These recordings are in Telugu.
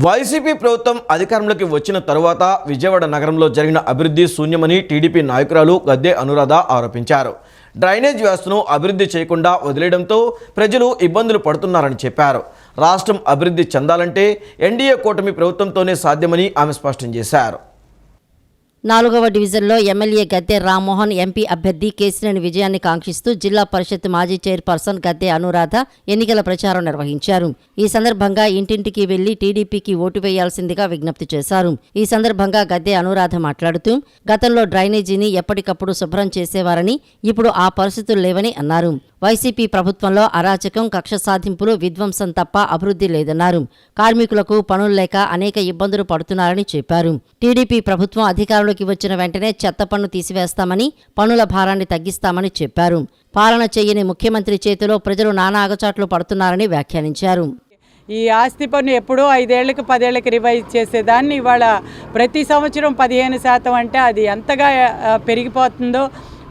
వైసీపీ ప్రభుత్వం అధికారంలోకి వచ్చిన తరువాత విజయవాడ నగరంలో జరిగిన అభివృద్ధి శూన్యమని టీడీపీ నాయకురాలు గద్దె అనురాధ ఆరోపించారు. డ్రైనేజ్ వ్యవస్థను అభివృద్ధి చేయకుండా వదిలేయడంతో ప్రజలు ఇబ్బందులు పడుతున్నారని చెప్పారు. రాష్ట్రం అభివృద్ధి చెందాలంటే ఎన్డీఏ కూటమి ప్రభుత్వంతోనే సాధ్యమని ఆమె స్పష్టం చేశారు. నాలుగవ డివిజన్లో ఎమ్మెల్యే గద్దె రామ్మోహన్ ఎంపీ అభ్యర్థి కేసినేని విజయాన్ని కాంక్షిస్తూ జిల్లా పరిషత్ మాజీ చైర్పర్సన్ గద్దె అనురాధ ఎన్నికల ప్రచారం నిర్వహించారు. ఈ సందర్భంగా ఇంటింటికి వెళ్ళి టీడీపీకి ఓటు వేయాల్సిందిగా విజ్ఞప్తి చేశారు. ఈ సందర్భంగా గద్దె అనురాధ మాట్లాడుతూ గతంలో డ్రైనేజీని ఎప్పటికప్పుడు శుభ్రం చేసేవారని ఇప్పుడు ఆ పరిస్థితులు లేవని అన్నారు. వైసీపీ ప్రభుత్వంలో అరాచకం కక్ష సాధింపులు విధ్వంసం తప్ప అభివృద్ధి లేదన్నారు. కార్మికులకు పనులు లేక అనేక ఇబ్బందులు పడుతున్నారని చెప్పారు. టీడీపీ ప్రభుత్వం అధికారంలోకి వచ్చిన వెంటనే చెత్త పన్ను తీసివేస్తామని పనుల భారాన్ని తగ్గిస్తామని చెప్పారు. పాలన చేయని ముఖ్యమంత్రి చేతిలో ప్రజలు నానా అగచాట్లు పడుతున్నారని వ్యాఖ్యానించారు. ఈ ఆస్తి పన్ను ఎప్పుడో ఐదేళ్ళకు పదేళ్ళకు రివైజ్ చేసేదాన్ని. ఇవాళ ప్రతి సంవత్సరం పదిహేను శాతం అంటే అది ఎంతగా పెరిగిపోతుందో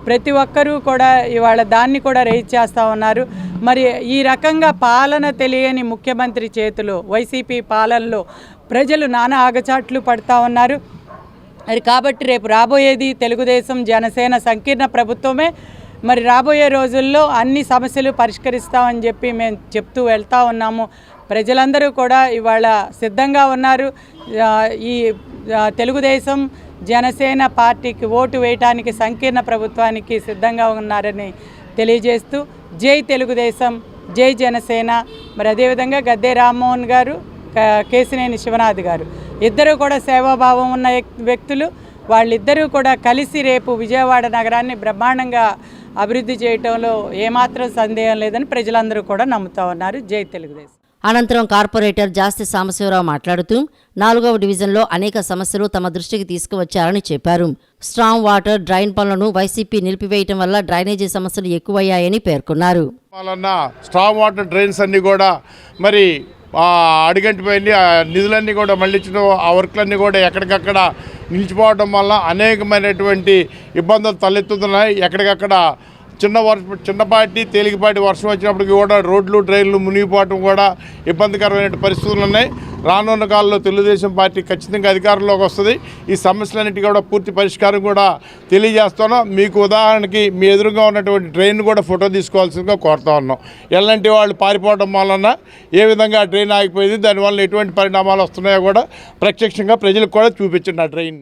ప్రతి ఒక్కరూ కూడా ఇవాళ దాన్ని కూడా రైజ్ చేస్తూ ఉన్నారు. మరి ఈ రకంగా పాలన తెలియని ముఖ్యమంత్రి చేతిలో వైసీపీ పాలనలో ప్రజలు నానా ఆగచాట్లు పడతా ఉన్నారు. మరి కాబట్టి రేపు రాబోయేది తెలుగుదేశం జనసేన సంకీర్ణ ప్రభుత్వమే. మరి రాబోయే రోజుల్లో అన్ని సమస్యలు పరిష్కరిస్తామని చెప్పి మేము చెప్తూ వెళ్తా ఉన్నాము. ప్రజలందరూ కూడా ఇవాళ సిద్ధంగా ఉన్నారు. ఈ తెలుగుదేశం జనసేన పార్టీకి ఓటు వేయటానికి సంకీర్ణ ప్రభుత్వానికి సిద్ధంగా ఉన్నారని తెలియజేస్తూ జై తెలుగుదేశం జై జనసేన. మరి అదేవిధంగా గద్దె రామ్మోహన్ గారు క- కేసినేని శివనాథ్ గారు. ఇద్దరు కూడా సేవాభావం ఉన్న వ్యక్- వ్యక్తులు. వాళ్ళిద్దరూ కూడా కలిసి రేపు విజయవాడ నగరాన్ని బ్రహ్మాండంగా అభివృద్ధి చేయటంలో ఏమాత్రం సందేహం లేదని ప్రజలందరూ కూడా నమ్ముతా ఉన్నారు. జై తెలుగుదేశం. అనంతరం కార్పొరేటర్ జాస్తి సాంబశివరావు మాట్లాడుతూ నాలుగవ డివిజన్లో అనేక సమస్యలు తమ దృష్టికి తీసుకువచ్చారని చెప్పారు. స్ట్రాంగ్ వాటర్ డ్రైన్ పనులను వైసీపీ నిలిపివేయటం వల్ల డ్రైనేజీ సమస్యలు ఎక్కువయ్యాయని పేర్కొన్నారు. స్ట్రాంగ్ వాటర్ డ్రైన్స్ అన్నీ కూడా మరి అడిగంటి వెళ్ళి నిధులన్నీ కూడా మళ్ళించడం ఆ వర్క్లన్నీ కూడా ఎక్కడికక్కడ నిలిచిపోవడం వల్ల అనేకమైనటువంటి ఇబ్బందులు తలెత్తుతున్నాయి. ఎక్కడికక్కడ చిన్న వర్షం చిన్నపాటి తేలికపాటి వర్షం వచ్చినప్పటికీ కూడా రోడ్లు డ్రైన్లు మునిగిపోవటం కూడా ఇబ్బందికరమైన పరిస్థితులు ఉన్నాయి. రానున్న కాలంలో తెలుగుదేశం పార్టీ ఖచ్చితంగా అధికారంలోకి వస్తుంది. ఈ సమస్యలన్నిటి కూడా పూర్తి పరిష్కారం కూడా తెలియజేస్తున్నాం. మీకు ఉదాహరణకి మీ ఎదురుగా ఉన్నటువంటి ట్రైన్ కూడా ఫోటో తీసుకోవాల్సిందిగా కోరుతా ఉన్నాం. ఎలాంటి వాళ్ళు పారిపోవడం వలన ఏ విధంగా డ్రైన్ ట్రైన్ ఆగిపోయింది దానివల్ల ఎటువంటి పరిణామాలు వస్తున్నాయో కూడా ప్రత్యక్షంగా ప్రజలకు కూడా చూపించండి ఆ ట్రైన్ని